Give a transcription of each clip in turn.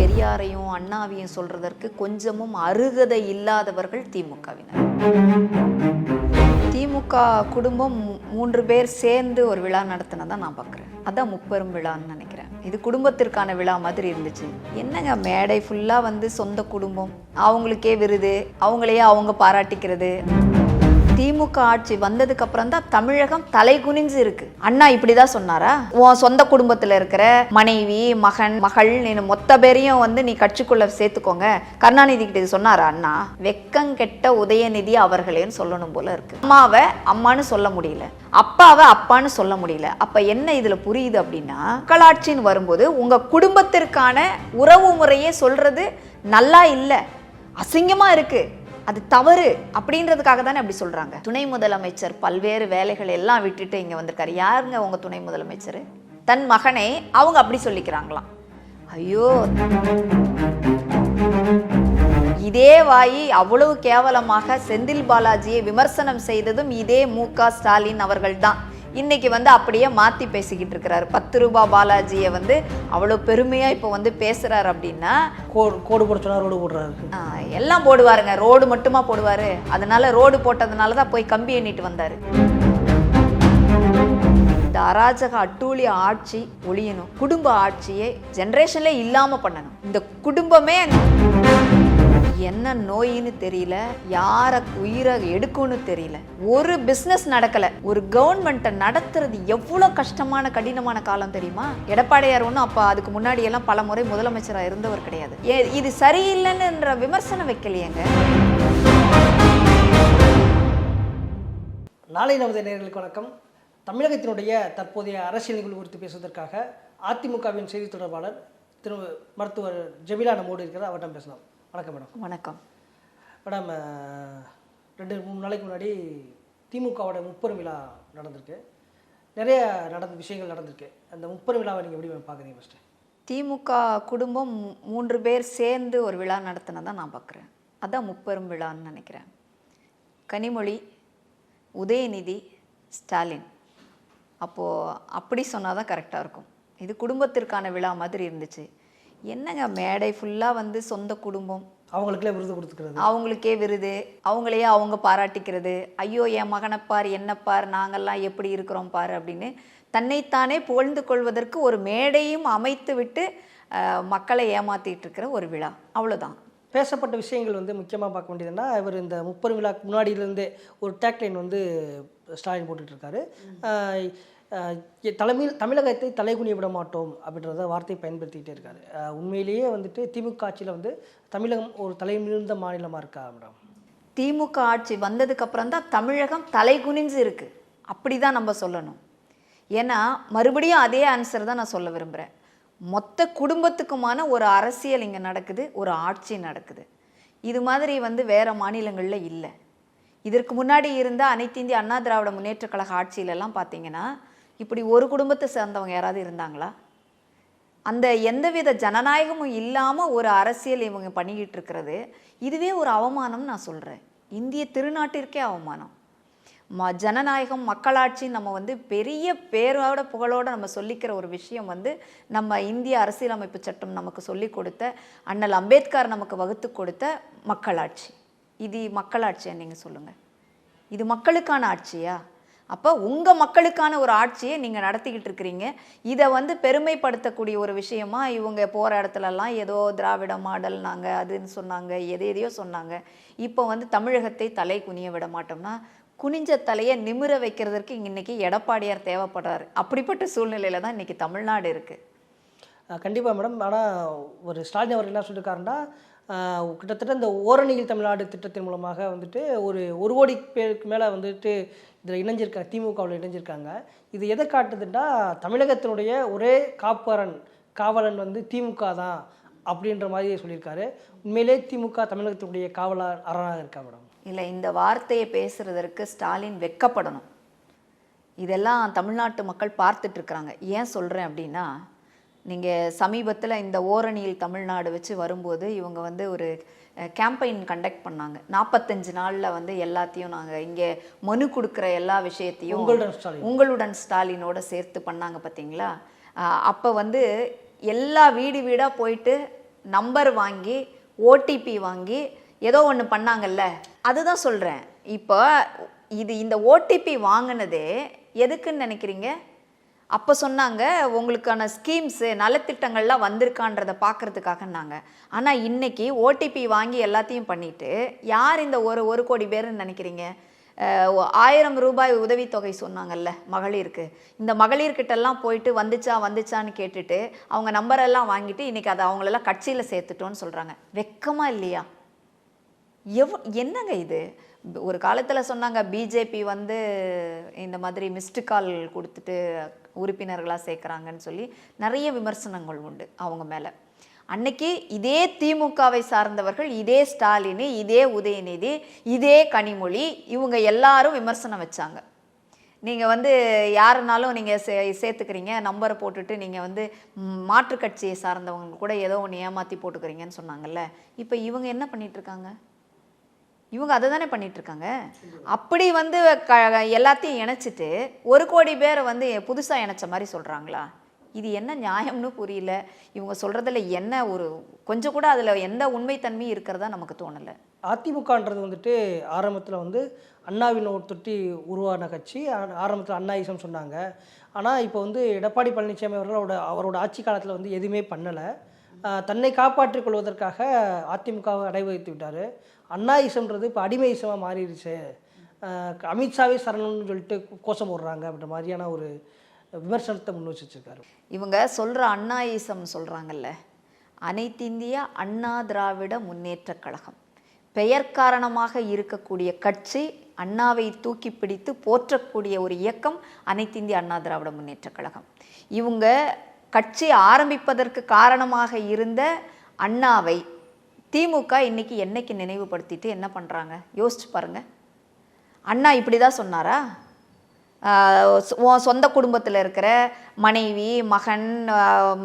பெரியாரையும் அண்ணாவையும் சொல்றதற்கு கொஞ்சமும் அருகதை இல்லாதவர்கள் திமுகவினர். திமுக குடும்பம் மூன்று பேர் சேர்ந்து ஒரு விழா நடத்தினதான் நான் பார்க்குறேன் அதான் முப்பெரும் விழான்னு நினைக்கிறேன். இது குடும்பத்திற்கான விழா மாதிரி இருந்துச்சு. என்னங்க மேடை ஃபுல்லாக வந்து சொந்த குடும்பம்? அவங்களுக்கே விருது. அவங்களையே அவங்க பாராட்டிக்கிறது. திமுக ஆட்சி வந்ததுக்கு அப்புறம் தான் தமிழகம் தலை குனிஞ்சு இருக்கு. அண்ணா இப்படிதான் சொன்னாரா? உன் சொந்த குடும்பத்துல இருக்கிற மனைவி மகன் மகள் நீ மொத்த பேரையும் வந்து நீ கட்சிக்குள்ள சேர்த்துக்கோங்க. கருணாநிதி கிட்ட சொன்னாரா அண்ணா? வெக்கங்கெட்ட உதயநிதி அவர்களேன்னு சொல்லணும் போல இருக்கு. அம்மாவை அம்மான்னு சொல்ல முடியல. அப்பாவை அப்பான்னு சொல்ல முடியல. அப்ப என்ன இதுல புரியுது அப்படின்னா மக்களாட்சின்னு வரும்போது உங்க குடும்பத்திற்கான உறவு முறையே சொல்றது நல்லா இல்லை. அசிங்கமா இருக்கு. அது தவறு அப்படின்றதுக்காக தானே அப்படி சொல்கிறாங்க துணை முதலமைச்சர் பல்வேறு வேலைகள் எல்லாம் விட்டுட்டு இங்கே வந்திருக்காரு. யாருங்க உங்கள் துணை முதலமைச்சர்? தன் மகனை அவங்க அப்படி சொல்லிக்கிறாங்களாம். ஐயோ. இதே வாயி அவ்வளவு கேவலமாக செந்தில் பாலாஜியை விமர்சனம் செய்ததும் இதே மு க ஸ்டாலின் அவர்கள்தான். இன்னைக்கு வந்து அப்படியே மாத்தி பேசிக்கிட்டு இருக்கிறாரு. பத்து ரூபாய் பாலாஜியை வந்து அவ்வளவு பெருமையா இப்போ வந்து பேசுறாரு அப்படின்னா கோடு போட சொன்னா ரோடு போடுறாரு. எல்லாம் போடுவாருங்க. ரோடு மட்டுமா போடுவாரு. அதனால ரோடு போட்டதுனால தான் போய் கம்பி எண்ணிட்டு வந்தாரு. இந்த அராஜக அட்டூழிய ஆட்சி ஒழியணும். குடும்ப ஆட்சியை ஜெனரேஷன்ல இல்லாம பண்ணணும். இந்த குடும்பமே என்ன நோயின்னு தெரியல யாரை உயிரை எடுக்கும்னு தெரியல. ஒரு பிஸ்னஸ் நடக்கலை. ஒரு கவர்மெண்ட்டை நடத்துறது எவ்வளோ கஷ்டமான கடினமான காலம் தெரியுமா? எடப்பாடியார் ஒன்றும் அப்போ அதுக்கு முன்னாடி எல்லாம் பல முறை முதலமைச்சராக இருந்தவர் கிடையாது. ஏ- இது சரியில்லைன்னுன்ற விமர்சனம் வைக்கலையேங்க? நாளை நமது நேர்களுக்கு வணக்கம். தமிழகத்தினுடைய தற்போதைய அரசியல் நிகழ்வு குறித்து பேசுவதற்காக அதிமுகவின் செய்தி தொடர்பாளர் திரு மருத்துவர் ஜெமிலா நம்மோடு இருக்கிறார். அவர்கிட்ட பேசலாம். வணக்கம் மேடம். வணக்கம். மேடம் ரெண்டு மூணு நாளைக்கு முன்னாடி திமுகவோட முப்பெரும் விழா நடந்திருக்கு. நிறைய நடந்த விஷயங்கள் நடந்திருக்கு. அந்த முப்பெரும் விழாவை நீங்கள் எப்படி பார்க்குறீங்க ஃபஸ்ட்டு திமுக குடும்பம் மூன்று பேர் சேர்ந்து ஒரு விழா நடத்தினதை நான் பார்க்குறேன். அதான் முப்பெரும் விழான்னு நினைக்கிறேன். கனிமொழி உதயநிதி ஸ்டாலின். அப்போது அப்படி சொன்னால் தான் கரெக்டாக இருக்கும். இது குடும்பத்திற்கான விழா மாதிரி இருந்துச்சு. என்னங்க மேடை ஃபுல்லாக வந்து சொந்த குடும்பம்? அவங்களுக்குள்ளே விருது கொடுத்துக்கிறது. அவங்களுக்கே விருது. அவங்களையே அவங்க பாராட்டிக்கிறது. ஐயோ என் மகனை பார் என்ன பார் நாங்கெல்லாம் எப்படி இருக்கிறோம் பார் அப்படின்னு தன்னைத்தானே புகழ்ந்து கொள்வதற்கு ஒரு மேடையும் அமைத்து விட்டு மக்களை ஏமாத்திட்டு இருக்கிற ஒரு விழா. அவ்வளவுதான். பேசப்பட்ட விஷயங்கள் வந்து முக்கியமாக பார்க்க வேண்டியதுன்னா இவர் இந்த முப்பெரும் விழாக்கு முன்னாடியிலேருந்தே ஒரு டேக்லைன் வந்து ஸ்டாலின் போட்டுட்டு தலைமையில் தமிழகத்தை தலைகுனிய விட மாட்டோம் அப்படின்றத வார்த்தையை பயன்படுத்திக்கிட்டே இருக்காரு. உண்மையிலேயே வந்துட்டு திமுக ஆட்சியில் வந்து தமிழகம் ஒரு தலைமிழ்ந்த மாநிலமாக இருக்கா மேடம்? திமுக ஆட்சி வந்ததுக்கு அப்புறம் தான் தமிழகம் தலைகுனிஞ்சு இருக்குது அப்படி தான் நம்ம சொல்லணும். ஏன்னா மறுபடியும் அதே ஆன்சர் தான் நான் சொல்ல விரும்புகிறேன் மொத்த குடும்பத்துக்குமான ஒரு அரசியல் இங்கே நடக்குது ஒரு ஆட்சி நடக்குது. இது மாதிரி வந்து வேற மாநிலங்களில் இல்லை. இதற்கு முன்னாடி இருந்த அனைத்து இந்திய அண்ணா திராவிட முன்னேற்ற கழக ஆட்சியிலெல்லாம் பார்த்தீங்கன்னா இப்படி ஒரு குடும்பத்தை சேர்ந்தவங்க யாராவது இருந்தாங்களா? அந்த எந்தவித ஜனநாயகமும் இல்லாமல் ஒரு அரசியல் இவங்க பண்ணிக்கிட்டு இருக்கிறது. இதுவே ஒரு அவமானம் நான் சொல்கிறேன் இந்திய திருநாட்டிற்கே அவமானம். ம ஜனநாயகம் மக்களாட்சி நம்ம வந்து பெரிய பேரோட புகழோட நம்ம சொல்லிக்கிற ஒரு விஷயம் வந்து நம்ம இந்திய அரசியலமைப்பு சட்டம் நமக்கு சொல்லி கொடுத்த அண்ணல் அம்பேத்கர் நமக்கு வகுத்து கொடுத்த மக்களாட்சி. இது மக்களாட்சியா நீங்கள் சொல்லுங்கள் இது மக்களுக்கான ஆட்சியா? அப்போ உங்கள் மக்களுக்கான ஒரு ஆட்சியை நீங்கள் நடத்திக்கிட்டு இருக்கிறீங்க. இதை வந்து பெருமைப்படுத்தக்கூடிய ஒரு விஷயமா இவங்க போகிற இடத்துலலாம் ஏதோ திராவிட மாடல் நாங்கள் அதுன்னு சொன்னாங்க எதை எதையோ சொன்னாங்க. இப்போ வந்து தமிழகத்தை தலை குனிய விட மாட்டோம்னா குனிஞ்ச தலையை நிமிர வைக்கிறதுக்கு இன்றைக்கி எடப்பாடியார் தேவைப்படுறாரு. அப்படிப்பட்ட சூழ்நிலையில தான் இன்றைக்கி தமிழ்நாடு இருக்குது கண்டிப்பாக மேடம். ஆனால் ஒரு ஸ்டாலின் அவர்கள் என்ன சொல்லியிருக்காருன்னா கிட்டத்தட்ட இந்த ஓரணியில் தமிழ்நாடு திட்டத்தின் மூலமாக வந்துட்டு ஒரு ஒரு கோடி பேருக்கு மேலே வந்துட்டு இதில் இணைஞ்சிருக்காங்க திமுகவில் இணைஞ்சிருக்காங்க. இது எதை காட்டுதுன்னா தமிழகத்தினுடைய ஒரே காப்பரன் காவலன் வந்து திமுக தான் அப்படின்ற மாதிரி சொல்லியிருக்காரு. உண்மையிலே திமுக தமிழகத்தினுடைய காவலர் அரணாக இருக்கா மேடம்? இல்லை இந்த வார்த்தையை பேசுறதற்கு ஸ்டாலின் வெட்கப்படணும். இதெல்லாம் தமிழ்நாட்டு மக்கள் பார்த்துட்ருக்குறாங்க ஏன் சொல்கிறேன் அப்படின்னா நீங்கள் சமீபத்தில் இந்த ஓரணியில் தமிழ்நாடு வச்சு வரும்போது இவங்க வந்து ஒரு கேம்பெயின் கண்டக்ட் பண்ணாங்க. நாற்பத்தஞ்சு நாளில் வந்து எல்லாத்தையும் நாங்கள் இங்கே மனு கொடுக்குற எல்லா விஷயத்தையும் உங்களுடன் உங்களுடன் ஸ்டாலினோட சேர்த்து பண்ணாங்க பார்த்தீங்களா அப்போ வந்து எல்லா வீடு வீடாக போயிட்டு நம்பர் வாங்கி ஓடிபி வாங்கி ஏதோ ஒன்று பண்ணாங்கல்ல? அதுதான் சொல்கிறேன் இப்போ இது இந்த ஓடிபி வாங்கினதே எதுக்குன்னு நினைக்கிறீங்க? அப்போ சொன்னாங்க உங்களுக்கான ஸ்கீம்ஸு நலத்திட்டங்கள்லாம் வந்திருக்கான்றதை பார்க்கறதுக்காகனாங்க ஆனால் இன்னைக்கு ஓடிபி வாங்கி எல்லாத்தையும் பண்ணிவிட்டு யார் இந்த ஒரு ஒரு கோடி பேர்னு நினைக்கிறீங்க? ஆயிரம் ரூபாய் உதவித்தொகை சொன்னாங்கல்ல மகளிருக்கு. இந்த மகளிர்கிட்டெல்லாம் போயிட்டு வந்துச்சா வந்துச்சான்னு கேட்டுட்டு அவங்க நம்பரெல்லாம் வாங்கிட்டு இன்னைக்கு அதை அவங்களெல்லாம் கட்சியில் சேர்த்துட்டோன்னு சொல்கிறாங்க வெக்கமாக இல்லையா? எவ் என்னங்க இது? ஒரு காலத்தில் சொன்னாங்க பிஜேபி வந்து இந்த மாதிரி மிஸ்டு கால் கொடுத்துட்டு உறுப்பினர்களாக சேர்க்குறாங்கன்னு சொல்லி நிறைய விமர்சனங்கள் உண்டு அவங்க மேலே. அன்னைக்கு இதே திமுகவை சார்ந்தவர்கள் இதே ஸ்டாலின் இதே உதயநிதி இதே கனிமொழி இவங்க எல்லாரும் விமர்சனம் வச்சாங்க. நீங்கள் வந்து யாருனாலும் நீங்கள் சே சேர்த்துக்கிறீங்க நம்பரை போட்டுட்டு நீங்கள் வந்து மாற்றுக்கட்சியை சார்ந்தவங்க கூட ஏதோ ஒன்று ஏமாற்றி போட்டுக்கிறீங்கன்னு சொன்னாங்கல்ல இப்போ இவங்க என்ன பண்ணிகிட்ருக்காங்க இவங்க அதை தானே பண்ணிகிட்ருக்காங்க அப்படி வந்து க எல்லாத்தையும் இணைச்சிட்டு ஒரு கோடி பேரை வந்து புதுசாக இணைச்ச மாதிரி சொல்கிறாங்களா இது என்ன நியாயம்னு புரியல. இவங்க சொல்கிறதுல என்ன ஒரு கொஞ்சம் கூட அதில் எந்த உண்மைத்தன்மையும் இருக்கிறதா நமக்கு தோணலை. அதிமுகன்றது வந்துட்டு ஆரம்பத்தில் வந்து அண்ணாவின் ஒரு தொட்டி உருவான கட்சி. ஆரம்பத்தில் அண்ணா ஈசம் சொன்னாங்க. ஆனால் இப்போ வந்து எடப்பாடி பழனிசாமி அவர்களோட அவரோட ஆட்சி காலத்தில் வந்து எதுவுமே பண்ணலை. தன்னை காப்பாற்றிக் கொள்வதற்காக அதிமுகவை அடைவகித்து விட்டார். அண்ணாயிசம்ன்றது இப்போ அடிமையிசமாக மாறிடுச்சு. அமித்ஷாவே சரணம்னு சொல்லிட்டு கோஷம் போடுறாங்க அப்படின்ற மாதிரியான ஒரு விமர்சனத்தை முன் வச்சுருக்காரு. வச்சிருக்காரு இவங்க சொல்கிற அண்ணாயிசம் சொல்கிறாங்கல்ல அனைத்திந்திய அண்ணா திராவிட முன்னேற்றக் கழகம். பெயர் காரணமாக இருக்கக்கூடிய கட்சி அண்ணாவை தூக்கி பிடித்து போற்றக்கூடிய ஒரு இயக்கம் அனைத்திந்திய அண்ணா திராவிட முன்னேற்ற கழகம். இவங்க கட்சி ஆரம்பிப்பதற்கு காரணமாக இருந்த அண்ணாவை திமுக இன்னைக்கு என்னைக்கு நினைவுபடுத்திட்டு என்ன பண்ணுறாங்க யோசிச்சு பாருங்க. அண்ணா இப்படி தான் சொன்னாரா உன் சொந்த குடும்பத்தில் இருக்கிற மனைவி மகன்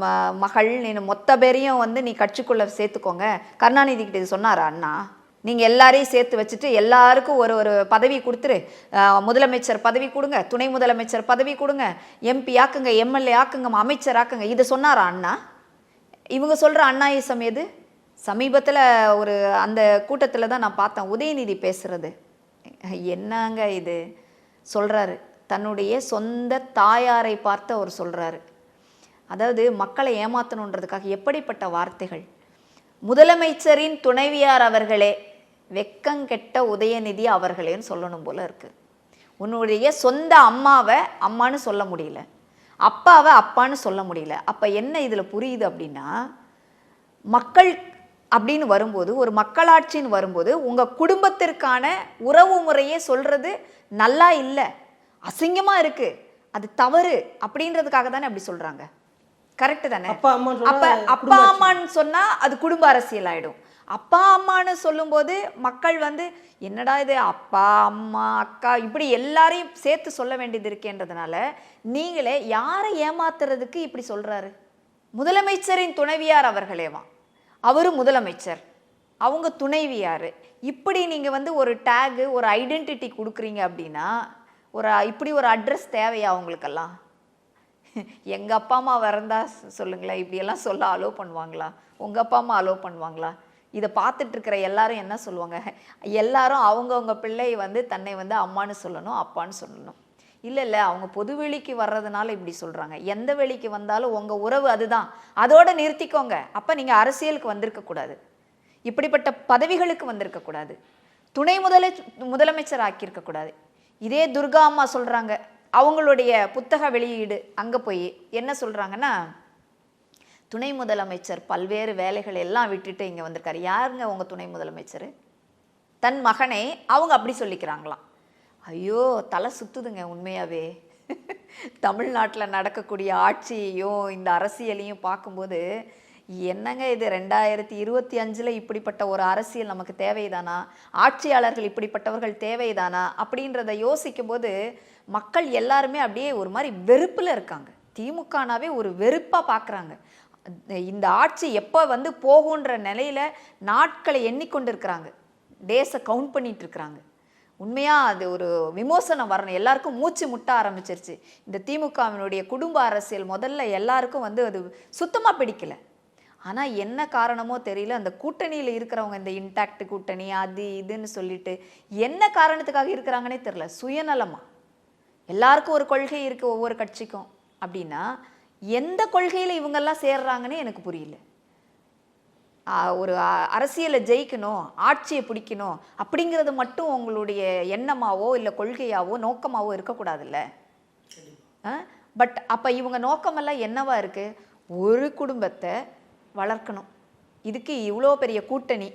ம- மகள் நீ மொத்த பேரையும் வந்து நீ கட்சிக்குள்ளே சேர்த்துக்கோங்க. கருணாநிதி கிட்ட இது சொன்னாரா அண்ணா? நீங்கள் எல்லாரையும் சேர்த்து வச்சுட்டு எல்லாருக்கும் ஒரு ஒரு பதவி கொடுத்துரு. முதலமைச்சர் பதவி கொடுங்க துணை முதலமைச்சர் பதவி கொடுங்க எம்பி ஆக்குங்க எம்எல்ஏ ஆக்குங்க அமைச்சர் ஆக்குங்க. இதை சொன்னாரா அண்ணா? இவங்க சொல்கிற அண்ணாயிசம் எது? சமீபத்தில் ஒரு அந்த கூட்டத்தில் தான் நான் பார்த்தேன். உதயநிதி பேசுகிறது என்னங்க இது? சொல்கிறாரு தன்னுடைய சொந்த தாயாரை பார்த்து அவர் சொல்கிறாரு அதாவது மக்களை ஏமாற்றணுன்றதுக்காக எப்படிப்பட்ட வார்த்தைகள்? முதலமைச்சரின் துணைவியார் அவர்களே வெக்கங்கெட்ட உதயநிதி அவர்களேன்னு சொல்லணும் போல இருக்குது உன்னுடைய சொந்த அம்மாவை அம்மான்னு சொல்ல முடியல. அப்பாவை அப்பான்னு சொல்ல முடியல. அப்போ என்ன இதில் புரியுது அப்படின்னா மக்கள் அப்படின்னு வரும்போது ஒரு மக்களாட்சின்னு வரும்போது உங்கள் குடும்பத்திற்கான உறவு முறையே சொல்கிறது நல்லா இல்லை அசிங்கமாக இருக்குது அது தவறு அப்படின்றதுக்காக தானே அப்படி சொல்கிறாங்க கரெக்டு தானே? அப்பா அப்ப அம்மான்னு சொன்னா அது குடும்ப அரசியல் ஆயிடும். அப்பா அம்மான்னு சொல்லும்போது மக்கள் வந்து என்னடா இது? அப்பா அம்மா அக்கா இப்படி எல்லாரையும் சேர்த்து சொல்ல வேண்டியது இருக்கேன்றதுனால நீங்களே யாரை ஏமாத்துறதுக்கு இப்படி சொல்றாரு? முதலமைச்சரின் துணைவியார் அவர்களேவா? அவரும் முதலமைச்சர். அவங்க துணைவியார் இப்படி நீங்கள் வந்து ஒரு டேகு ஒரு ஐடென்டிட்டி கொடுக்குறீங்க அப்படின்னா ஒரு இப்படி ஒரு அட்ரஸ் தேவையா அவங்களுக்கெல்லாம்? எங்கள் அப்பா அம்மா வரந்தா சொல்லுங்களேன் இப்படியெல்லாம் சொல்ல அலோவ் பண்ணுவாங்களா? உங்கள் அப்பா அம்மா அலோவ் பண்ணுவாங்களா? இதை பார்த்துட்டு இருக்கிற எல்லாரும் என்ன சொல்லுவாங்க? எல்லாரும் அவங்கவுங்க பிள்ளை வந்து தன்னை வந்து அம்மான்னு சொல்லணும் அப்பான்னு சொல்லணும். இல்லை இல்லை அவங்க பொது வெளிக்கு வர்றதுனால இப்படி சொல்கிறாங்க எந்த வெளிக்கு வந்தாலும் உங்கள் உறவு அதுதான். அதோட நிறுத்திக்கோங்க. அப்போ நீங்கள் அரசியலுக்கு வந்திருக்கக்கூடாது இப்படிப்பட்ட பதவிகளுக்கு வந்திருக்கக்கூடாது துணை முதல முதலமைச்சர் ஆக்கியிருக்கக்கூடாது இதே துர்கா அம்மா சொல்கிறாங்க அவங்களுடைய புத்தக வெளியீடு அங்கே போய் என்ன சொல்கிறாங்கன்னா துணை முதலமைச்சர் பல்வேறு வேலைகள் எல்லாம் விட்டுட்டு இங்கே வந்திருக்காரு. யாருங்க உங்கள் துணை முதலமைச்சர்? தன் மகனை அவங்க அப்படி சொல்லிக்கிறாங்களாம். ஐயோ தலை சுத்துதுங்க உண்மையாவே. தமிழ்நாட்டில் நடக்கக்கூடிய ஆட்சியையும் இந்த அரசியலையும் பார்க்கும்போது என்னங்க இது? ரெண்டாயிரத்தி இருபத்தி அஞ்சில் இப்படிப்பட்ட ஒரு அரசியல் நமக்கு தேவைதானா? ஆட்சியாளர்கள் இப்படிப்பட்டவர்கள் தேவைதானா? அப்படின்றத யோசிக்கும்போது மக்கள் எல்லாருமே அப்படியே ஒரு மாதிரி வெறுப்பில் இருக்காங்க. திமுகனாவே ஒரு வெறுப்பாக பார்க்குறாங்க இந்த ஆட்சி எப்போ வந்து போகுன்ற நிலையில் நாட்களை எண்ணிக்கொண்டு இருக்கிறாங்க டேஸை கவுண்ட் பண்ணிட்டு இருக்கிறாங்க. உண்மையாக அது ஒரு விமோசனம் வரணும். எல்லாருக்கும் மூச்சு முட்ட ஆரம்பிச்சிருச்சு. இந்த திமுகவினுடைய குடும்ப அரசியல் முதல்ல எல்லாருக்கும் வந்து அது சுத்தமாக பிடிக்கல. ஆனால் என்ன காரணமோ தெரியல. அந்த கூட்டணியில் இருக்கிறவங்க இந்த இன்டாக்ட் கூட்டணி அது இதுன்னு சொல்லிட்டு என்ன காரணத்துக்காக இருக்கிறாங்கன்னே தெரில சுயநலமாக எல்லாருக்கும் ஒரு கொள்கை இருக்குது ஒவ்வொரு கட்சிக்கும். அப்படின்னா எந்த கொள்கையில் இவங்கெல்லாம் சேர்றாங்கன்னு எனக்கு புரியல. ஒரு அ- அரசியலை ஜெயிக்கணும் ஆட்சியை பிடிக்கணும் அப்படிங்கிறது மட்டும் உங்களுடைய எண்ணமாவோ இல்லை கொள்கையாவோ நோக்கமாவோ இருக்கக்கூடாதுல்ல? பட் அப்போ இவங்க நோக்கமெல்லாம் என்னவா இருக்குது ஒரு குடும்பத்தை வளர்க்கணும். இதுக்கு இவ்வளோ பெரிய கூட்டணி.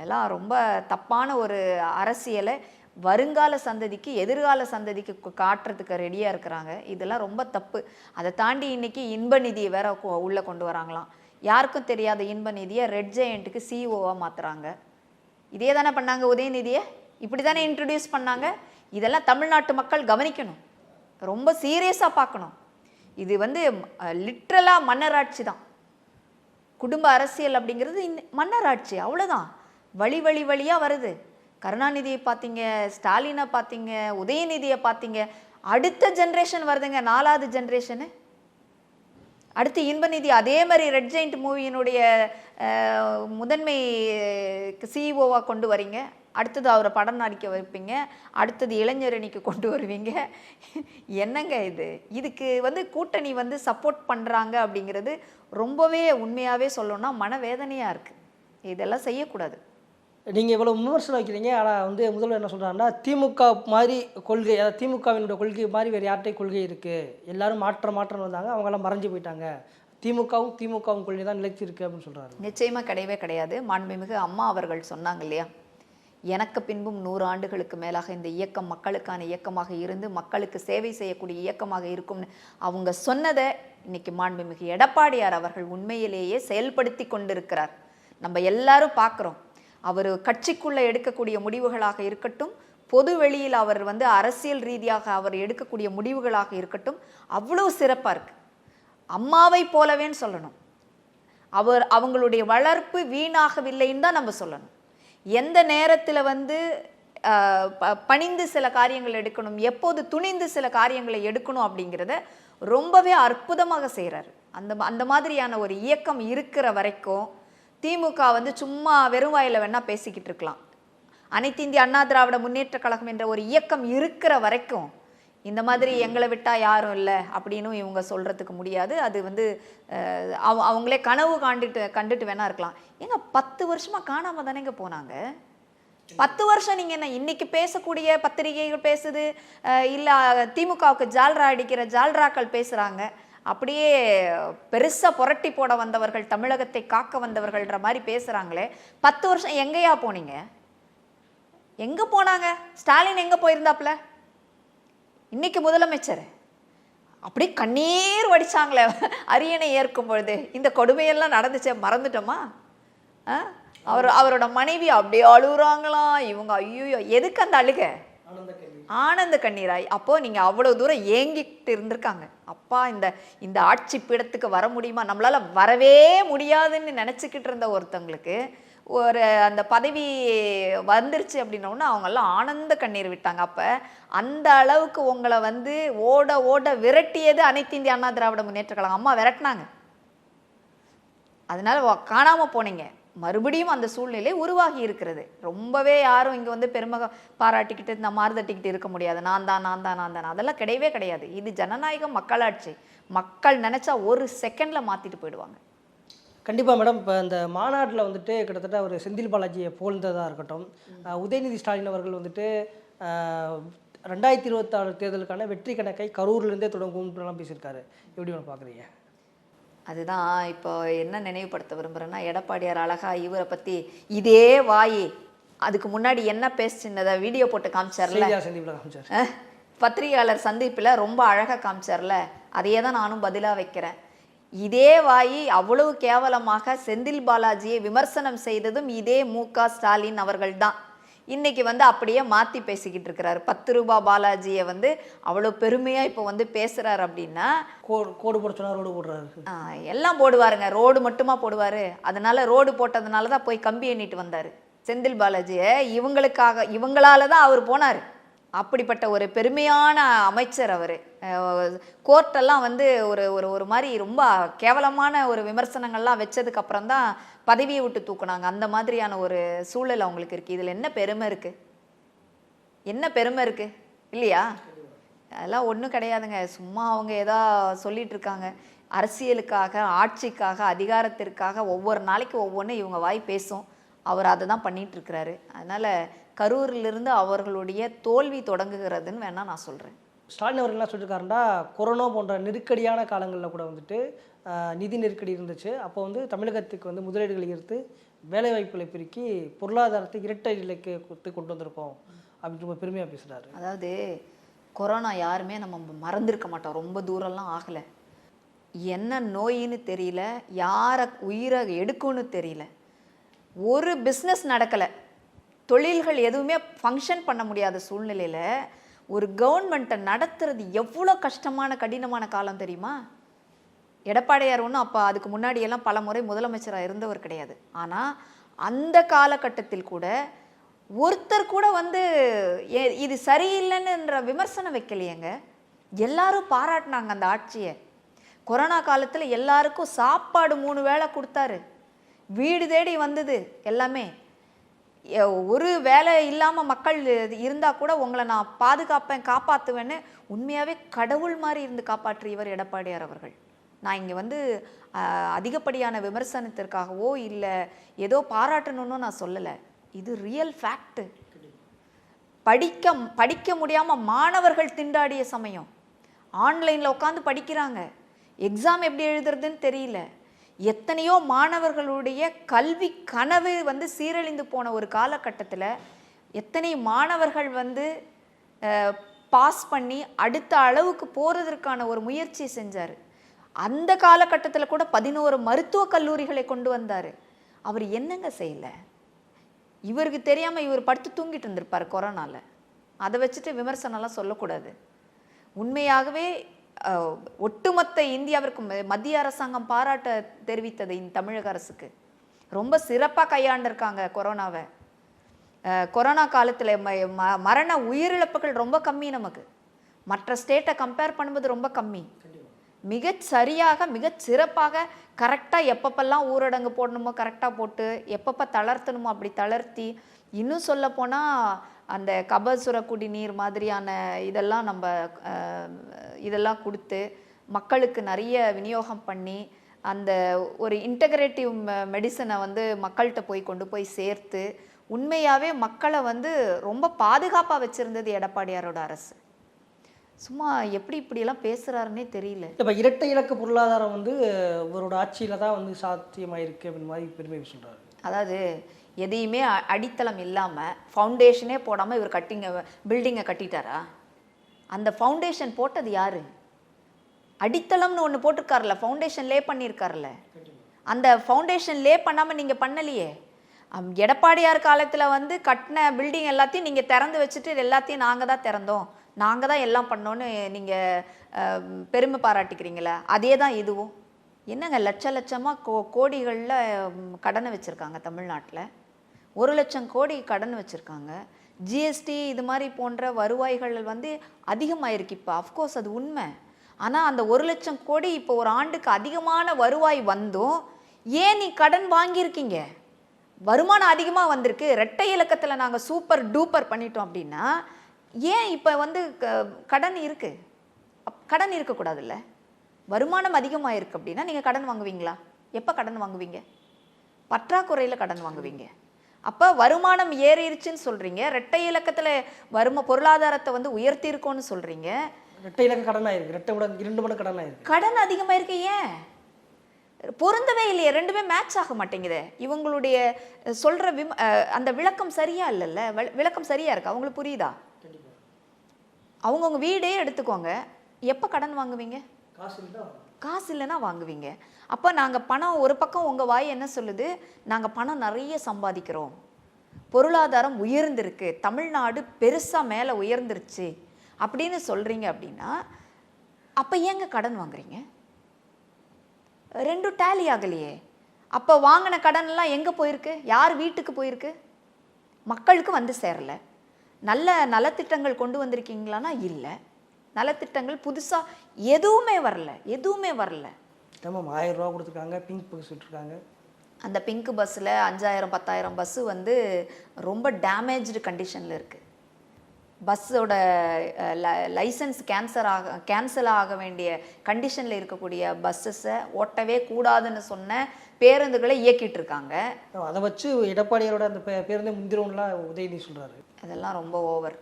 எல்லாம் ரொம்ப தப்பான ஒரு அரசியலை வருங்கால சந்ததிக்கு எதிர்கால சந்ததிக்கு காட்டுறதுக்கு ரெடியாக இருக்கிறாங்க. இதெல்லாம் ரொம்ப தப்பு. அதை தாண்டி இன்னைக்கு இன்ப நிதியை வேற உள்ளே கொண்டு வராங்களாம். யாருக்கும் தெரியாத இன்ப நிதியை ரெட் ஜெயண்ட்டுக்கு சிஇஓவாக மாற்றுறாங்க இதே தானே பண்ணாங்க உதயநிதியை? இப்படி தானே இன்ட்ரடியூஸ் பண்ணாங்க. இதெல்லாம் தமிழ்நாட்டு மக்கள் கவனிக்கணும். ரொம்ப சீரியஸாக பார்க்கணும். இது வந்து லிட்ரலாக மன்னராட்சி தான். குடும்ப அரசியல் அப்படிங்கிறது இந்த மன்னராட்சி அவ்வளோதான் வழி வழி வழியாக வருது. கருணாநிதியை பார்த்தீங்க ஸ்டாலினை பார்த்தீங்க உதயநிதியை பார்த்தீங்க. அடுத்த ஜென்ரேஷன் வருதுங்க நாலாவது ஜென்ரேஷனு அடுத்து இன்பநிதி அதே மாதிரி ரெட் ஜெயிண்ட் மூவியினுடைய முதன்மை சிஇஓவாக கொண்டு வரீங்க. அடுத்தது அவரை படம் நடிக்க வைப்பீங்க. அடுத்தது இளைஞரணிக்கு கொண்டு வருவீங்க. என்னங்க இது? இதுக்கு வந்து கூட்டணி வந்து சப்போர்ட் பண்ணுறாங்க அப்படிங்கிறது ரொம்பவே உண்மையாகவே சொல்லணும்னா மனவேதனையாக இருக்குது இதெல்லாம் செய்யக்கூடாது. நீங்கள் இவ்வளோ விமர்சனம் வைக்கிறீங்க. ஆனால் வந்து முதல்வர் என்ன சொல்கிறாருன்னா திமுக மாதிரி கொள்கை அதாவது திமுகவினுடைய கொள்கை மாதிரி வேறு யார்கிட்டையும் கொள்கை இருக்குது எல்லாரும் மாற்ற மாற்றம் வந்தாங்க. அவங்கெல்லாம் மறைஞ்சு போயிட்டாங்க. திமுகவும் திமுகவும் கொள்கை தான் நிலைச்சிருக்கு அப்படின்னு சொல்கிறாரு நிச்சயமாக கிடையவே கிடையாது. மாண்புமிகு அம்மா அவர்கள் சொன்னாங்க இல்லையா? எனக்கு பின்பும் நூறு ஆண்டுகளுக்கு மேலாக இந்த இயக்கம் மக்களுக்கான இயக்கமாக இருந்து மக்களுக்கு சேவை செய்யக்கூடிய இயக்கமாக இருக்கும்னு அவங்க சொன்னதை இன்னைக்கு மாண்புமிகு எடப்பாடியார் அவர்கள் உண்மையிலேயே செயல்படுத்தி கொண்டிருக்கிறார். நம்ம எல்லாரும் பார்க்குறோம். அவர் கட்சிக்குள்ள எடுக்கக்கூடிய முடிவுகளாக இருக்கட்டும் பொது வெளியில் அவர் வந்து அரசியல் ரீதியாக அவர் எடுக்கக்கூடிய முடிவுகளாக இருக்கட்டும் அவ்வளோ சிறப்பாக இருக்கு. அம்மாவை போலவேன்னு சொல்லணும். அவர் அவங்களுடைய வளர்ப்பு வீணாகவில்லைன்னு தான் நம்ம சொல்லணும். எந்த நேரத்தில் வந்து ப- பணிந்து சில காரியங்கள் எடுக்கணும் எப்போது துணிந்து சில காரியங்களை எடுக்கணும் அப்படிங்கிறத ரொம்பவே அற்புதமாக செய்கிறாரு அந்த அந்த மாதிரியான ஒரு இயக்கம் இருக்கிற வரைக்கும் திமுக வந்து சும்மா வெறும் வாயில் வேணால் பேசிக்கிட்டு இருக்கலாம். அனைத்து இந்திய அண்ணா திராவிட முன்னேற்ற கழகம் என்ற ஒரு இயக்கம் இருக்கிற வரைக்கும் இந்த மாதிரி எங்களை விட்டால் யாரும் இல்லை அப்படின்னு இவங்க சொல்கிறதுக்கு முடியாது. அது வந்து அவ- அவங்களே கனவு காண்டுட்டு கண்டுட்டு வேணா இருக்கலாம். ஏங்க பத்து வருஷமாக காணாமல் தானேங்க போனாங்க? பத்து வருஷம் நீங்கள் என்ன இன்னைக்கு பேசக்கூடிய பத்திரிகைகள் பேசுது இல்லை திமுகவுக்கு ஜால்ரா அடிக்கிற ஜால்ராக்கள் பேசுகிறாங்க அப்படியே பெருசாக புரட்டி போட வந்தவர்கள் தமிழகத்தை காக்க வந்தவர்கள்ன்ற மாதிரி பேசுகிறாங்களே பத்து வருஷம் எங்கேயா போனீங்க? எங்கே போனாங்க? ஸ்டாலின் எங்கே போயிருந்தாப்புல? இன்னைக்கு முதலமைச்சர். அப்படியே கண்ணீர் வடிச்சாங்களே அரியணை ஏற்கும் பொழுது. இந்த கொடுமையெல்லாம் நடந்துச்சே மறந்துட்டோமா? ஆ? அவர் அவரோட மனைவி அப்படியே அழுகுறாங்களாம். இவங்க ஐயோ எதுக்கு அந்த அழுகை? ஆனந்த கண்ணீராய். அப்போது நீங்கள் அவ்வளோ தூரம் ஏங்கிட்டு இருந்திருக்காங்க. அப்பா இந்த இந்த ஆட்சி பீடத்துக்கு வர முடியுமா? நம்மளால் வரவே முடியாதுன்னு நினச்சிக்கிட்டு இருந்த ஒருத்தவங்களுக்கு ஒரு அந்த பதவி வந்துருச்சு அப்படின்னோடனே அவங்கெல்லாம் ஆனந்த கண்ணீர் விட்டாங்க. அப்போ அந்த அளவுக்கு உங்களை வந்து ஓட ஓட விரட்டியது அனைத்து இந்திய அண்ணா திராவிட முன்னேற்ற கழகம். அம்மா விரட்டினாங்க. அதனால காணாமல் போனீங்க. மறுபடியும் அந்த சூழ்நிலை உருவாகி இருக்கிறது. ரொம்பவே யாரும் இங்க வந்து பெருமை பாராட்டிக்கிட்டு இந்த மாறுதட்டிக்கிட்டு இருக்க முடியாது. நான் தான் நான் தான் நான் தான். அதெல்லாம் கிடையவே கிடையாது. இது ஜனநாயகம் மக்களாட்சி. மக்கள் நினைச்சா ஒரு செகண்ட்ல மாத்திட்டு போயிடுவாங்க. கண்டிப்பாக மேடம். இப்போ இந்த மாநாட்டில் வந்துட்டு கிட்டத்தட்ட ஒரு செந்தில் பாலாஜியை புகழ்ந்ததாக இருக்கட்டும் உதயநிதி ஸ்டாலின் அவர்கள் வந்துட்டு ரெண்டாயிரத்தி இருபத்தாறு தேர்தலுக்கான வெற்றி கணக்கை கரூர்லேருந்தே தொடங்கும்லாம் பேசியிருக்காரு. எப்படி மேடம் பார்க்குறீங்க அதுதான் இப்போ என்ன நினைவுபடுத்த விரும்புகிறேன்னா எடப்பாடியார் அழகா இவரை பத்தி இதே வாயி அதுக்கு முன்னாடி என்ன பேசினதை வீடியோ போட்டு காமிச்சார்ல? பத்திரிகையாளர் சந்திப்பில் ரொம்ப அழகாக காமிச்சார்ல? அதையே தான் நானும் பதிலாக வைக்கிறேன். இதே வாயி அவ்வளவு கேவலமாக செந்தில் பாலாஜியை விமர்சனம் செய்ததும் இதே மு க ஸ்டாலின் அவர்கள்தான். இன்னைக்கு வந்து அப்படியே மாற்றி பேசிக்கிட்டு இருக்கிறாரு. பத்து ரூபாய் பாலாஜியை வந்து அவ்வளோ பெருமையாக இப்போ வந்து பேசுகிறார் அப்படின்னா கோடு கோடு போட சொன்னா ரோடு போடுறாரு. எல்லாம் போடுவாருங்க. ரோடு மட்டுமா போடுவாரு. அதனால ரோடு போட்டதுனால தான் போய் கம்பி எண்ணிட்டு வந்தாரு. செந்தில் பாலாஜியை இவங்களுக்காக இவங்களால தான் அவர் போனார். அப்படிப்பட்ட ஒரு பெருமையான அமைச்சர் அவர். கோர்ட்டெல்லாம் வந்து ஒரு ஒரு ஒரு மாதிரி ரொம்ப கேவலமான ஒரு விமர்சனங்கள்லாம் வச்சதுக்கு அப்புறம் தான் பதவியை விட்டு தூக்குனாங்க. அந்த மாதிரியான ஒரு சூழல் அவங்களுக்கு இருக்குது இதில் என்ன பெருமை இருக்குது என்ன பெருமை இருக்குது இல்லையா? அதெல்லாம் ஒன்றும் கிடையாதுங்க. சும்மா அவங்க ஏதோ சொல்லிட்டு இருக்காங்க. அரசியலுக்காக ஆட்சிக்காக அதிகாரத்திற்காக ஒவ்வொரு நாளைக்கு ஒவ்வொன்றும் இவங்க வாய் பேசும். அவர் அதை தான் பண்ணிட்டு இருக்கிறாரு. அதனால கரூரிலிருந்து அவர்களுடைய தோல்வி தொடங்குகிறதுன்னு வேணா நான் சொல்கிறேன் ஸ்டாலின் அவர்கள் என்ன சொல்லியிருக்காருன்னா கொரோனா போன்ற நெருக்கடியான காலங்களில் கூட வந்துட்டு நிதி நெருக்கடி இருந்துச்சு. அப்போ வந்து தமிழகத்துக்கு வந்து முதலீடுகளை ஈர்த்து வேலைவாய்ப்புகளை பெருக்கி பொருளாதாரத்தை இரட்டை நிலைக்கு கொடுத்து கொண்டு வந்திருக்கோம் அப்படின்னு ரொம்ப பெருமையாக பேசுகிறாரு அதாவது கொரோனா யாருமே நம்ம மறந்துருக்க மாட்டோம். ரொம்ப தூரம்லாம் ஆகலை. என்ன நோயின்னு தெரியல யாரை உயிரை எடுக்கும்னு தெரியல. ஒரு பிஸ்னஸ் நடக்கலை. தொழில்கள் எதுவுமே ஃபங்க்ஷன் பண்ண முடியாத சூழ்நிலையில் ஒரு கவர்மெண்ட்டை நடத்துறது எவ்வளோ கஷ்டமான கடினமான காலம் தெரியுமா? எடப்பாடியார் ஒன்றும் அப்போ அதுக்கு முன்னாடியெல்லாம் பல முறை முதலமைச்சராக இருந்தவர் கிடையாது. ஆனால் அந்த காலகட்டத்தில் கூட ஒருத்தர் கூட வந்து ஏ- இது சரியில்லைன்னுன்ற விமர்சனம் வைக்கலையேங்க. எல்லாரும் பாராட்டினாங்க அந்த ஆட்சியை. கொரோனா காலத்தில் எல்லாருக்கும் சாப்பாடு மூணு வேளை கொடுத்தாரு. வீடு தேடி வந்தது எல்லாமே. ஒரு வேலை இல்லாமல் மக்கள் இருந்தால் கூட உங்களை நான் பாதுகாப்பேன் காப்பாற்றுவேன்னு உண்மையாகவே கடவுள் மாதிரி இருந்து காப்பாற்றியவர் எடப்பாடியார் அவர்கள். நான் இங்கே வந்து அதிகப்படியான விமர்சனத்திற்காகவோ இல்லை ஏதோ பாராட்டணும்னு நான் சொல்லலை. இது ரியல் ஃபேக்ட்டு படிக்க படிக்க முடியாமல் மாணவர்கள் திண்டாடிய சமயம். ஆன்லைனில் உட்காந்து படிக்கிறாங்க. எக்ஸாம் எப்படி எழுதுறதுன்னு தெரியல. எத்தனையோ மாணவர்களுடைய கல்வி கனவு வந்து சீரழிந்து போன ஒரு காலகட்டத்தில் எத்தனை மாணவர்கள் வந்து பாஸ் பண்ணி அடுத்த அளவுக்கு போகிறதற்கான ஒரு முயற்சியை செஞ்சார். அந்த காலகட்டத்தில் கூட பதினோரு மருத்துவக் கல்லூரிகளை கொண்டு வந்தார். அவர் என்னங்க செய்யலை? இவருக்கு தெரியாமல் இவர் படுத்து தூங்கிட்டு இருந்திருப்பார் கொரோனாவில் அதை வச்சுட்டு விமர்சனம்லாம் சொல்லக்கூடாது. உண்மையாகவே ஒட்டுமொத்த இந்தியாவிற்கு மத்திய அரசாங்கம் பாராட்ட தெரிவித்தது இந்த தமிழக அரசுக்கு. ரொம்ப சிறப்பாக கையாண்டிருக்காங்க கொரோனாவை. கொரோனா காலத்தில் ம ம- மரண உயிரிழப்புகள் ரொம்ப கம்மி நமக்கு. மற்ற ஸ்டேட்டை கம்பேர் பண்ணும்போது ரொம்ப கம்மி. மிக சரியாக மிக சிறப்பாக கரெக்டாக எப்பப்பெல்லாம் ஊரடங்கு போடணுமோ கரெக்டாக போட்டு எப்பப்போ தளர்த்தணுமோ அப்படி தளர்த்தி இன்னும் சொல்லப்போனால் அந்த கபசுர குடிநீர் மாதிரியான இதெல்லாம் நம்ம இதெல்லாம் கொடுத்து மக்களுக்கு நிறைய விநியோகம் பண்ணி அந்த ஒரு இன்டகிரேட்டிவ் மெடிசனை வந்து மக்கள்கிட்ட போய் கொண்டு போய் சேர்த்து உண்மையாகவே மக்களை வந்து ரொம்ப பாதுகாப்பாக வச்சுருந்தது எடப்பாடியாரோட அரசு. சும்மா எப்படி இப்படியெல்லாம் பேசுகிறாருன்னே தெரியல. இப்போ இரட்டை இலக்க பொருளாதாரம் வந்து இவரோட ஆட்சியில் தான் வந்து சாத்தியமாயிருக்கு அப்படின்னு மாதிரி பெருமை சொல்கிறாரு அதாவது எதையுமே அடித்தளம் இல்லாமல் ஃபவுண்டேஷனே போடாமல் இவர் கட்டிங்க பில்டிங்கை கட்டிட்டாரா? அந்த ஃபவுண்டேஷன் போட்டது யார்? அடித்தளம்னு ஒன்று போட்டிருக்காருல ஃபவுண்டேஷன் லே பண்ணியிருக்காருல அந்த ஃபவுண்டேஷன் லே பண்ணாமல் நீங்கள் பண்ணலையே. எடப்பாடியார் காலத்தில் வந்து கட்டின பில்டிங் எல்லாத்தையும் நீங்கள் திறந்து வச்சுட்டு எல்லாத்தையும் நாங்கள் தான் திறந்தோம். நாங்கள் தான் எல்லாம் பண்ணோன்னு நீங்கள் பெருமை பாராட்டிக்கிறீங்களே? அதே தான் இதுவும். என்னங்க லட்ச லட்சமாக கோ கோடிகளில் கடனை வச்சுருக்காங்க தமிழ்நாட்டில். ஒரு லட்சம் கோடி கடன் வச்சுருக்காங்க. ஜிஎஸ்டி இது மாதிரி போன்ற வருவாய்கள் வந்து அதிகமாயிருக்கு இப்போ. அஃப்கோர்ஸ் அது உண்மை. ஆனால் அந்த ஒரு லட்சம் கோடி இப்போ ஒரு ஆண்டுக்கு அதிகமான வருவாய் வந்தும் ஏன் நீ கடன் வாங்கியிருக்கீங்க? வருமானம் அதிகமாக வந்திருக்கு. ரெட்டை இலக்கத்தில் நாங்கள் சூப்பர் டூப்பர் பண்ணிட்டோம் அப்படின்னா ஏன் இப்போ வந்து க- கடன் இருக்கு? அப்- கடன் இருக்கக்கூடாதுல்ல. வருமானம் அதிகமாக இருக்குது அப்படின்னா நீங்கள் கடன் வாங்குவீங்களா? எப்போ கடன் வாங்குவீங்க? பற்றாக்குறையில் கடன் வாங்குவீங்க. அப்போ வருமானம் ஏறிடுச்சுன்னு சொல்கிறீங்க ரெட்டை இலக்கத்தில் வரும பொருளாதாரத்தை வந்து உயர்த்தியிருக்கோன்னு சொல்கிறீங்க ரெட்டை இலக்க கடன் ஆயிருக்கு ரெட்டை விட இரண்டு மடங்கு கடன் ஆயிருக்கு கடன் அதிகமாக இருக்கு ஏன்? பொருந்தவே இல்லையே. ரெண்டுமே மேட்ச் ஆக மாட்டேங்குதே. இவங்களுடைய சொல்ற விம அந்த விளக்கம் சரியா இல்லைல்ல? விளக்கம் சரியா இருக்கு? அவங்களுக்கு புரியுதா? அவங்கவுங்க வீடே எடுத்துக்கோங்க. எப்போ கடன் வாங்குவீங்க? காசு இல்லைன்னா வாங்குவீங்க. அப்போ நாங்கள் பணம் ஒரு பக்கம் உங்கள் வாய் என்ன சொல்லுது? நாங்கள் பணம் நிறைய சம்பாதிக்கிறோம். பொருளாதாரம் உயர்ந்திருக்கு. தமிழ்நாடு பெருசாக மேலே உயர்ந்துருச்சு. அப்படின்னு சொல்கிறீங்க அப்படின்னா அப்போ ஏங்க கடன் வாங்குறீங்க? ரெண்டும் டேலி ஆகலையே. அப்போ வாங்கின கடன்லாம் எங்கே போயிருக்கு? யார் வீட்டுக்கு போயிருக்கு? மக்களுக்கு வந்து சேரல. நல்ல நலத்திட்டங்கள் கொண்டு வந்திருக்கீங்களான்னா இல்லை. நலத்திட்டங்கள் புதுசாக எதுவுமே வரல. எதுவுமே வரல. ஆமாம் ஆயிரம் ரூபா கொடுத்துருக்காங்க. பிங்க் பஸ் விட்டுருக்காங்க. அந்த பிங்க் பஸ்ஸில் அஞ்சாயிரம் பத்தாயிரம் பஸ்ஸு வந்து ரொம்ப டேமேஜ்டு கண்டிஷனில் இருக்குது பஸ்ஸோட லைசன்ஸ் கேன்சர் ஆக கேன்சல் ஆக வேண்டிய கண்டிஷனில் இருக்கக்கூடிய பஸ்ஸஸை ஓட்டவே கூடாதுன்னு சொன்ன பேருந்துகளை இயக்கிட்டு இருக்காங்க. அதை வச்சு எடப்பாடியாரோட அந்த பே பேருந்தே முந்திரோம்லாம் உதயநிதி சொல்கிறாரு அதெல்லாம் ரொம்ப ஓவர்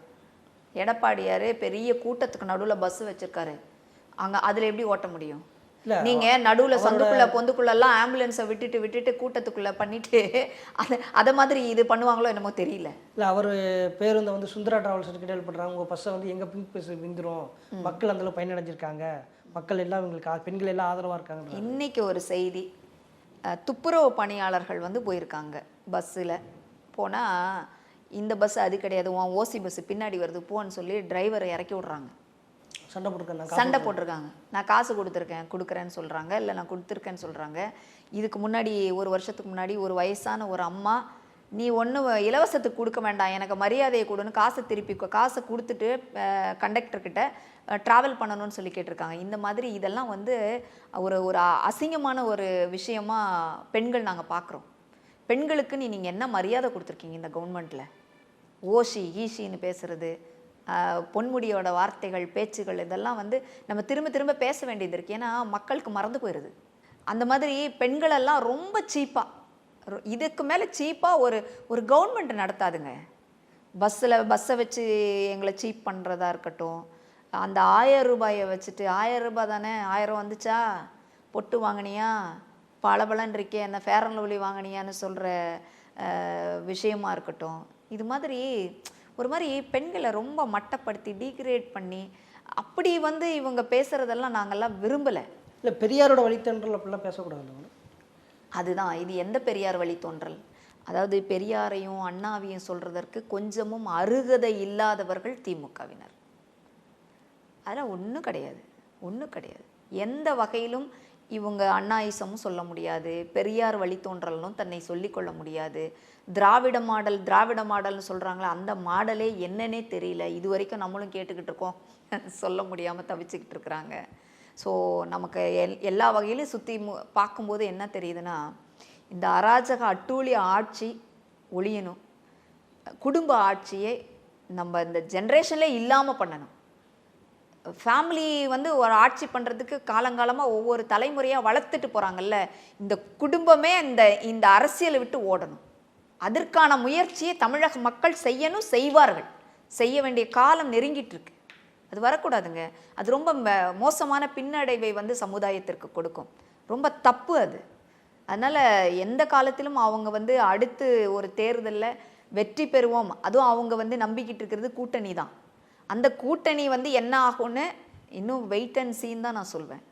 எடப்பாடியார் பெரிய கூட்டத்துக்கு நடுவில் பஸ் வச்சிருக்காரு. அங்கே அதில் எப்படி ஓட்ட முடியும்? நீங்க நடுவுல சந்துக்குள்ள பொந்துக்குள்ளெல்லாம் ஆம்புலன்ஸை விட்டுட்டு விட்டுட்டு கூட்டத்துக்குள்ள பண்ணிட்டு அதை அதை மாதிரி இது பண்ணுவாங்களோ என்னமோ தெரியல. இல்லை அவர் பேருந்தை வந்து சுந்தரா டிராவல்ஸ் கிட்ட பண்ணுறாங்க உங்கள் பஸ்ஸை வந்து எங்கள் பிங்க் பஸ் விந்துரும்? மக்கள் அந்தளவு பயனடைஞ்சிருக்காங்க. மக்கள் எல்லாம் இவங்களுக்கு பெண்கள் எல்லாம் ஆதரவாக இருக்காங்க இன்னைக்கு ஒரு செய்தி. துப்புரவு பணியாளர்கள் வந்து போயிருக்காங்க பஸ்ஸில். போனால் இந்த பஸ் அது கிடையாது உன் ஓசி பஸ் பின்னாடி வருது போன்னு சொல்லி டிரைவரை இறக்கி விட்றாங்க. சண்டை போட்டுருக்காங்க சண்டை போட்டிருக்காங்க. நான் காசு கொடுத்துருக்கேன் கொடுக்குறேன்னு சொல்கிறாங்க இல்லை நான் கொடுத்துருக்கேன்னு சொல்கிறாங்க இதுக்கு முன்னாடி ஒரு வருஷத்துக்கு முன்னாடி ஒரு வயசான ஒரு அம்மா நீ ஒன்றும் இலவசத்துக்கு கொடுக்க வேண்டாம் எனக்கு மரியாதையை கொடுன்னு காசை திருப்பி காசை கொடுத்துட்டு கண்டக்டர்கிட்ட ட்ராவல் பண்ணணும்னு சொல்லி கேட்டிருக்காங்க. இந்த மாதிரி இதெல்லாம் வந்து ஒரு ஒரு அசிங்கமான ஒரு விஷயமா பெண்கள் நாங்கள் பார்க்குறோம் பெண்களுக்கு நீ நீங்கள் என்ன மரியாதை கொடுத்துருக்கீங்க இந்த கவர்மெண்ட்டில் ஓஷி ஈஷின்னு பேசுறது ஆஹ், பொன்முடியோட வார்த்தைகள் பேச்சுகள் இதெல்லாம் வந்து நம்ம திரும்ப திரும்ப பேச வேண்டியது இருக்குது ஏன்னா மக்களுக்கு மறந்து போயிடுது அந்த மாதிரி பெண்களெல்லாம் ரொம்ப சீப்பாக இதுக்கு மேலே சீப்பாக ஒரு ஒரு கவர்மெண்ட் நடத்தாதுங்க. பஸ்ஸில் பஸ்ஸை வச்சு எங்களை சீப் பண்ணுறதா இருக்கட்டும். அந்த ஆயிரம் ரூபாயை வச்சுட்டு ஆயிரம் ரூபாய் தானே? ஆயிரம் வந்துச்சா? பொட்டு வாங்கினியா? பளபளன்னு இருக்கே என்ன ஃபேர் அண்ட் லவ்லி வாங்கினியான்னு சொல்கிற விஷயமா இருக்கட்டும். இது மாதிரி ஒரு மாதிரி பெண்களை ரொம்ப மட்டப்படுத்தி டீக்ரேட் பண்ணி அப்படி வந்து இவங்க பேசுகிறதெல்லாம் நாங்கள்லாம் விரும்பலை. இல்லை பெரியாரோட வழித்தன்றல் அப்படிலாம் பேசக்கூடாது அதுதான் இது எந்த பெரியார் வழி தோன்றல் அதாவது பெரியாரையும் அண்ணாவையும் சொல்றதற்கு கொஞ்சமும் அருகதை இல்லாதவர்கள் திமுகவினர். அதெல்லாம் ஒன்றும் கிடையாது ஒன்றும் கிடையாது. எந்த வகையிலும் இவங்க அண்ணாயிசமும் சொல்ல முடியாது. பெரியார் வழித்தோன்றலும் தன்னை சொல்லிக்கொள்ள முடியாது. திராவிட மாடல் திராவிட மாடல்னு சொல்கிறாங்களே அந்த மாடலே என்னன்னே தெரியல. இது வரைக்கும் நம்மளும் கேட்டுக்கிட்டு இருக்கோம். சொல்ல முடியாமல் தவிச்சுக்கிட்டு இருக்கிறாங்க. ஸோ நமக்கு எல் எல்லா வகையிலும் சுற்றி பார்க்கும்போது என்ன தெரியுதுன்னா இந்த அராஜக அட்டூழிய ஆட்சி ஒழியணும். குடும்ப ஆட்சியை நம்ம இந்த ஜென்ரேஷன்லேயே இல்லாமல் பண்ணணும். ஃபேமிலி வந்து ஒரு ஆட்சி பண்ணுறதுக்கு காலங்காலமாக ஒவ்வொரு தலைமுறையாக வளர்த்துட்டு போகிறாங்கல்ல இந்த குடும்பமே இந்த இந்த அரசியலை விட்டு ஓடணும். அதற்கான முயற்சியை தமிழக மக்கள் செய்யணும் செய்வார்கள். செய்ய வேண்டிய காலம் நெருங்கிட்டு அது வரக்கூடாதுங்க. அது ரொம்ப ம- மோசமான பின்னடைவை வந்து சமுதாயத்திற்கு கொடுக்கும். ரொம்ப தப்பு அது. அதனால் எந்த காலத்திலும் அவங்க வந்து அடுத்து ஒரு தேர்தலில் வெற்றி பெறுவோம். அதுவும் அவங்க வந்து நம்பிக்கிட்டு இருக்கிறது கூட்டணி தான் அந்த கூட்டணி வந்து என்ன ஆகும்னு இன்னும் வெயிட் அண்ட் சீன் தான் நான் சொல்வேன்.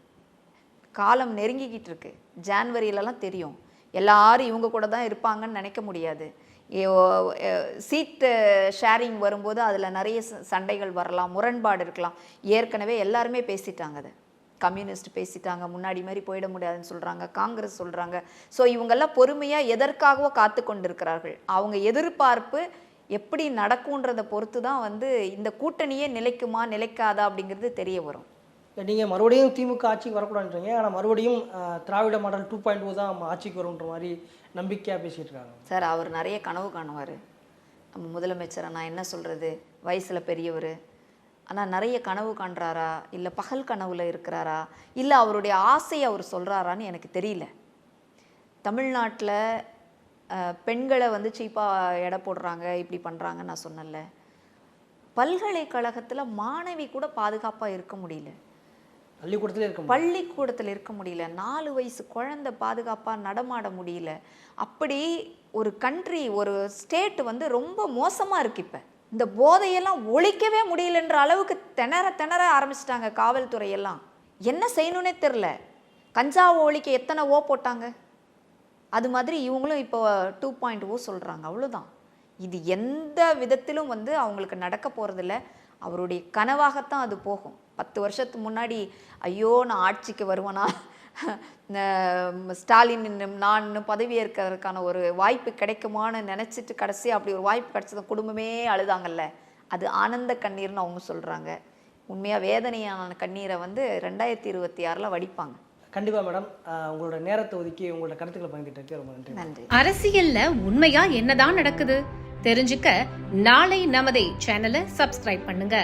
காலம் நெருங்கிக்கிட்டு இருக்கு. ஜான்வரியிலலாம் தெரியும். எல்லாரும் இவங்க கூட தான் இருப்பாங்கன்னு நினைக்க முடியாது. சீட்டு ஷேரிங் வரும்போது அதில் நிறைய ச- சண்டைகள் வரலாம் முரண்பாடு இருக்கலாம். ஏற்கனவே எல்லாருமே பேசிட்டாங்க அதை. கம்யூனிஸ்ட் பேசிட்டாங்க முன்னாடி மாதிரி போயிட முடியாதுன்னு சொல்கிறாங்க காங்கிரஸ் சொல்கிறாங்க ஸோ இவங்கெல்லாம் பொறுமையாக எதற்காகவோ காத்து கொண்டிருக்கிறார்கள் அவங்க எதிர்பார்ப்பு எப்படி நடக்குன்றதை பொறுத்து தான் வந்து இந்த கூட்டணியே நிலைக்குமா நிலைக்காதா அப்படிங்கிறது தெரிய வரும். நீங்கள் மறுபடியும் திமுக ஆட்சிக்கு வரக்கூடாதுன்றீங்க. ஆனால் மறுபடியும் திராவிட மாடல் டூ பாயிண்ட் தான் நம்ம ஆட்சிக்கு வரும்ன்ற மாதிரி நம்பிக்கையாக பேசிகிட்டு இருக்காங்க சார் அவர் நிறைய கனவு காணுவார். நம்ம முதலமைச்சரை நான் என்ன சொல்கிறது வயசில் பெரியவர். ஆனால் நிறைய கனவு காண்றாரா? இல்லை பகல் கனவுல இருக்கிறாரா? இல்லை அவருடைய ஆசையை அவர் சொல்கிறாரான்னு எனக்கு தெரியல. தமிழ்நாட்டில் பெண்களை வந்து சீப்பாக எடை போடுறாங்க இப்படி பண்ணுறாங்கன்னு நான் சொன்னேன்ல. பல்கலைக்கழகத்தில் மாணவி கூட பாதுகாப்பாக இருக்க முடியல. பள்ளிக்கூடத்திலே இருக்க பள்ளிக்கூடத்தில் இருக்க முடியல. நாலு வயசு குழந்தை பாதுகாப்பாக நடமாட முடியல. அப்படி ஒரு கண்ட்ரி ஒரு ஸ்டேட் வந்து ரொம்ப மோசமாக இருக்கு இப்போ. இந்த போதையெல்லாம் ஒழிக்கவே முடியலன்ற அளவுக்கு திணற திணற ஆரம்பிச்சிட்டாங்க காவல்துறையெல்லாம். என்ன செய்யணும்னே தெரில கஞ்சாவை ஒழிக்க எத்தனை ஓ போட்டாங்க? அது மாதிரி இவங்களும் இப்போ டூ பாயிண்ட் ஓ oh சொல்கிறாங்க அவ்வளோதான் இது எந்த விதத்திலும் வந்து அவங்களுக்கு நடக்க போகிறதில்ல அவருடைய கனவாகத்தான் அது போகும். பத்து வருஷத்துக்கு முன்னாடி ஐயோ நான் ஆட்சிக்கு வருவேனா? ஸ்டாலின் நான் இன்னும் பதவி ஒரு வாய்ப்பு கிடைக்குமான்னு நினச்சிட்டு கடைசி அப்படி ஒரு வாய்ப்பு கிடைச்சத குடும்பமே அழுதாங்கல்ல. அது ஆனந்த கண்ணீர்னு அவங்க சொல்கிறாங்க உண்மையாக வேதனையான கண்ணீரை வந்து ரெண்டாயிரத்தி இருபத்தி ஆறில் வடிப்பாங்க. கண்டிப்பாக மேடம் உங்களோட நேரத்தை ஒதுக்கி உங்களோட கருத்துக்களை பங்கிட்டு ரொம்ப நன்றி நன்றி. அரசியல்ல உண்மையா என்னதான் நடக்குது? தெரிஞ்சுக்க நாளை நமதே சேனலை சப்ஸ்கிரைப் பண்ணுங்க.